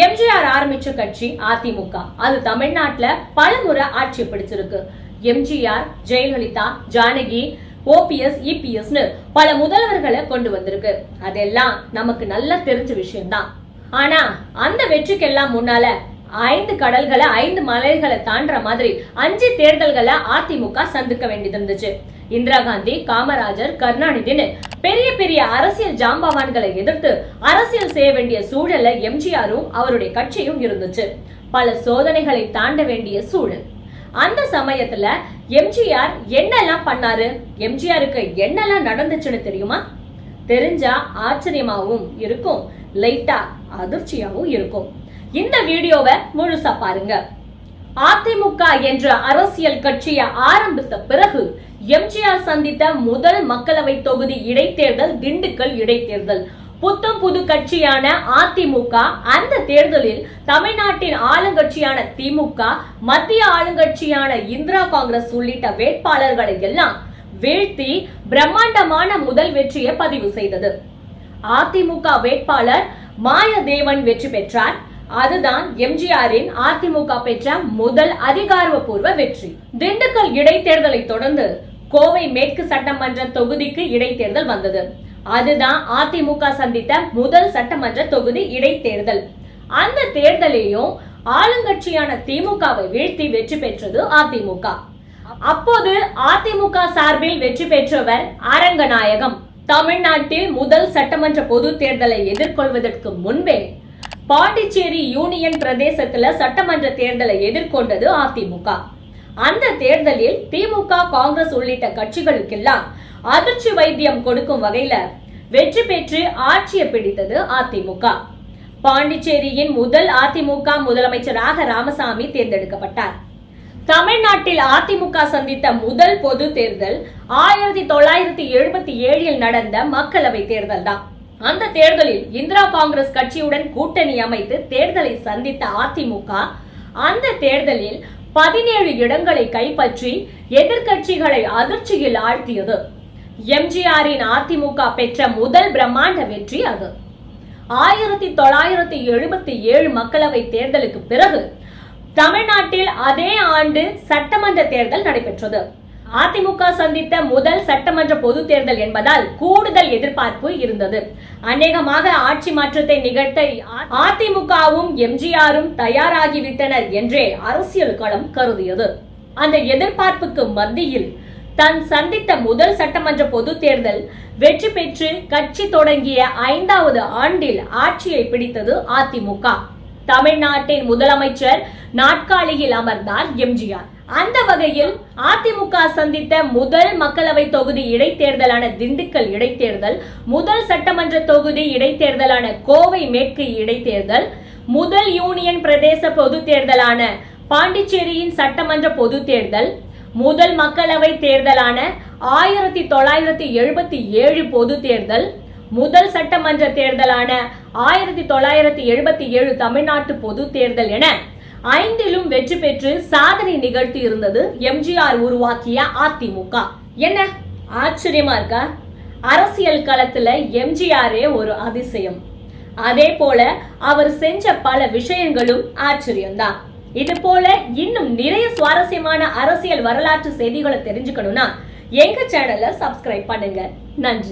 எம்ஜிஆர் ஆரம்பிச்ச கட்சி அதிமுக. அது தமிழ்நாட்டுல பலமுறை ஆட்சி பிடிச்சிருக்கு. M G R Jayalalithaa Janaki O P S இபிஎஸ்னு பல முதல்வர்களை கொண்டு வந்திருக்கு. அதெல்லாம் நமக்கு நல்லா தெரிஞ்ச விஷயம்தான். ஆனா அந்த வெற்றிக்கெல்லாம் முன்னால ஐந்து கடல்களை ஐந்து மலைகளை தாண்டுற மாதிரி அஞ்சு தேர்தல்களை அதிமுக சந்திக்க வேண்டியது இருந்துச்சு. இந்திரா காந்தி காமராஜர் கருணாநிதினு பெரிய பெரிய அரசியல் ஜாம்பவான்களை எதிர்த்து அரசியல் செய்ய வேண்டிய சூழல்ல எம்ஜிஆரும் அவருடைய கட்சியும் இருந்துச்சு. பல சோதனைகளை தாண்ட வேண்டிய சூழல். அந்த சமயத்துல எம்ஜிஆர் என்னெல்லாம் பண்ணாரு? எம்ஜிஆருக்கு என்னெல்லாம் நடந்துச்சுன்னு தெரியுமா? தெரிஞ்சா ஆச்சரியமாவும் இருக்கும். லைட்டா அதிர்ச்சியாவும் இருக்கும். இந்த வீடியோவை முழுசா பாருங்க. அதிமுக என்ற அரசியல் கட்சியை ஆரம்பித்த பிறகு எம்ஜிஆர் சந்தித்த முதல் மக்களவை தொகுதி இடைத்தேர்தல் திண்டுக்கல் இடைத்தேர்தல். புத்தம் புது கட்சியான அதிமுக அந்த தேர்தலில் தமிழ்நாட்டின் ஆளுங்கட்சியான திமுக மத்திய ஆளுங்கட்சியான இந்திரா காங்கிரஸ் உள்ளிட்ட வேட்பாளர்களை எல்லாம் வீழ்த்தி பிரம்மாண்டமான முதல் வெற்றியை பதிவு செய்தது. அதிமுக வேட்பாளர் மாயதேவன் வெற்றி பெற்றார். அதுதான் எம்ஜிஆரின் அதிமுக பெற்ற முதல் அதிகாரப்பூர்வ வெற்றி. திண்டுக்கல் இடைத்தேர்தலை தொடர்ந்து கோவை மேற்கு சட்டமன்ற தொகுதிக்கு இடைத்தேர்தல் வந்தது. அதுதான் அதிமுக சந்தித்த முதல் சட்டமன்ற தொகுதி இடைத்தேர்தல். அந்த தேர்தலையும் ஆளுங்கட்சியான திமுகவை வீழ்த்தி வெற்றி பெற்றது அதிமுக. அப்போது அதிமுக சார்பில் வெற்றி பெற்றவர் அரங்கநாயகம். தமிழ்நாட்டில் முதல் சட்டமன்ற பொது தேர்தலை எதிர்கொள்வதற்கு முன்பே பாண்டிச்சேரி யூனியன் பிரதேசத்துல சட்டமன்ற தேர்தலை எதிர்கொண்டது அதிமுக. அந்த தேர்தலில் திமுக காங்கிரஸ் உள்ளிட்ட கட்சிகளுக்கெல்லாம் அதிர்ச்சி வைத்தியம் கொடுக்கும் வகையில வெற்றி பெற்று ஆட்சியை பிடித்தது அதிமுக. பாண்டிச்சேரியின் முதல் அதிமுக முதலமைச்சராக ராமசாமி தேர்ந்தெடுக்கப்பட்டார். தமிழ்நாட்டில் அதிமுக சந்தித்த முதல் பொது தேர்தல் ஆயிரத்தி தொள்ளாயிரத்தி எழுபத்தி ஏழில் நடந்த மக்களவை தேர்தல் தான் அந்த தேர்தலில் இந்திரா காங்கிரஸ் கட்சியுடன் கூட்டணி அமைத்து தேர்தலை சந்தித்த அதிமுக அந்த தேர்தலில் பதினேழு இடங்களை கைப்பற்றி எதிர்க்கட்சிகளை அதிர்ச்சியில் ஆழ்த்தியது. எம்ஜிஆரின் அதிமுக பெற்ற முதல் பிரம்மாண்ட வெற்றி அது. ஆயிரத்தி தொள்ளாயிரத்தி எழுபத்தி ஏழு மக்களவை தேர்தலுக்கு பிறகு தமிழ்நாட்டில் அதே ஆண்டு சட்டமன்ற தேர்தல் நடைபெற்றது. அதிமுக சந்தித்த முதல் சட்டமன்ற பொது தேர்தல் என்பதால் கூடுதல் எதிர்பார்ப்பு இருந்தது. அநேகமாக ஆட்சி மாற்றத்தை நிகழ்த்த அதிமுகவும் எம்ஜிஆரும் தயாராகிவிட்டனர் என்றே அரசியல் களம் கருதியது. அந்த எதிர்பார்ப்புக்கு மத்தியில் தான் சந்தித்த முதல் சட்டமன்ற பொது தேர்தல் வெற்றி பெற்று கட்சி தொடங்கிய ஐந்தாவது ஆண்டில் ஆட்சியை பிடித்தது அதிமுக. தமிழ்நாட்டின் முதலமைச்சர் நாட்காலியில் அமர்ந்தார் எம்ஜிஆர். அந்த வகையில் அதிமுக சந்தித்த முதல் மக்களவை தொகுதி இடைத்தேர்தலான திண்டுக்கல் இடைத்தேர்தல் முதல் சட்டமன்ற தொகுதி இடைத்தேர்தலான கோவை மேற்கு இடைத்தேர்தல் முதல் யூனியன் பிரதேச பொது தேர்தலான பாண்டிச்சேரியின் சட்டமன்ற பொது தேர்தல் முதல் மக்களவை தேர்தலான ஆயிரத்தி தொள்ளாயிரத்தி எழுபத்தி ஏழு பொது தேர்தல் முதல் சட்டமன்ற தேர்தலான ஆயிரத்தி தொள்ளாயிரத்தி எழுபத்தி ஏழு தமிழ்நாட்டு பொது தேர்தல் என ஐந்திலும் வெற்றி பெற்று சாதனை நிகழ்த்தி இருந்தது எம்ஜிஆர் உருவாக்கிய அதிமுக. என்ன? ஆச்சரியமா இருக்கா? அரசியல் களத்துல எம்ஜிஆரே ஒரு அதிசயம். அதே போல அவர் செஞ்ச பல விஷயங்களும் ஆச்சரியம்தான். இது போல இன்னும் நிறைய சுவாரஸ்யமான அரசியல் வரலாற்று செய்திகளை தெரிஞ்சுக்கணும்னா எங்க சேனலை சப்ஸ்கிரைப் பண்ணுங்க. நன்றி.